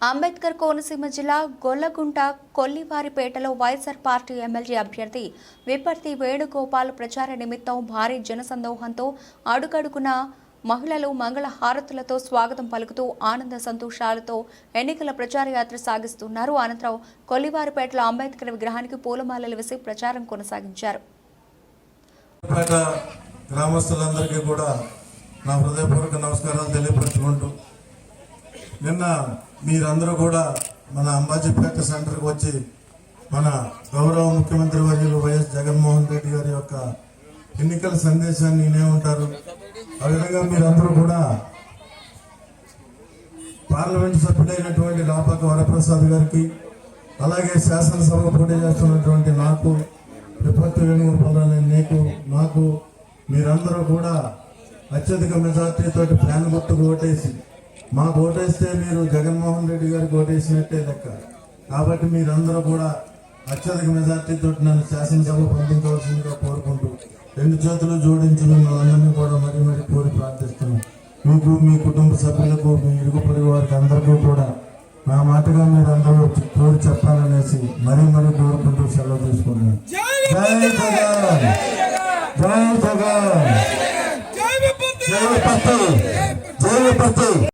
అంబేద్కర్ కోనసీమ జిల్లా గొల్లగుంట కొల్లివారిపేటలో YSR party MLA అభ్యర్థి విపర్తి వేణుగోపాల్ ప్రచార నిమిత్తం భారీ జనసందోహంతో అడుగడుగున మహిళలు మంగళ హారతులతో స్వాగతం పలుకుతూ ఆనంద సంతోషాలతో ఎన్నికల ప్రచార యాత్ర సాగిస్తున్నారు. అనంతరం కొల్లివారిపేటలో అంబేద్కర్ విగ్రహానికి పూలమాలలు వేసి ప్రచారం కొనసాగించారు. గ్రామస్తులందరికీ కూడా నా హృదయపూర్వక నమస్కారాలు తెలియపరచుకుంటూ నిన్న మీరందరూ కూడా మన అంబాజీపేట సెంటర్కి వచ్చి మన గౌరవ ముఖ్యమంత్రి వర్యులు వైఎస్ జగన్మోహన్ రెడ్డి గారి యొక్క ఎన్నికల సందేశాన్ని వినే ఉంటారు. ఆ విధంగా మీరందరూ కూడా పార్లమెంట్ సభ్యుడైనటువంటి రాపాక వరప్రసాద్ గారికి అలాగే శాసనసభ పోటీ చేస్తున్నటువంటి నాకు విపత్తు వేణుగోపాలని నీకు నాకు మీరందరూ కూడా అత్యధిక మెజార్టీతో ఫ్యాన్ గుర్తుకు ఓటేసి మా ఓటేస్తే మీరు జగన్మోహన్ రెడ్డి గారికి ఓటేసినట్టే లెక్క కాబట్టి మీరందరూ కూడా అత్యధిక మెజార్టీతో నన్ను శాసనసభ పంపించవలసిందిగా కోరుకుంటూ రెండు చేతులు జోడించి మిమ్మల్ని కూడా మరీ మరీ కోరి ప్రార్థిస్తున్నాం మీకు మీ కుటుంబ సభ్యులకు మీ ఇరుగు పొరుగు వారికి అందరికీ కూడా నా మాటగా మీరు అందరూ కోరి చెప్పాలనేసి మరీ మరీ కోరుకుంటూ సెలవు తీసుకున్నాను జై జగన్ జై జగన్ జై విపత్తు జై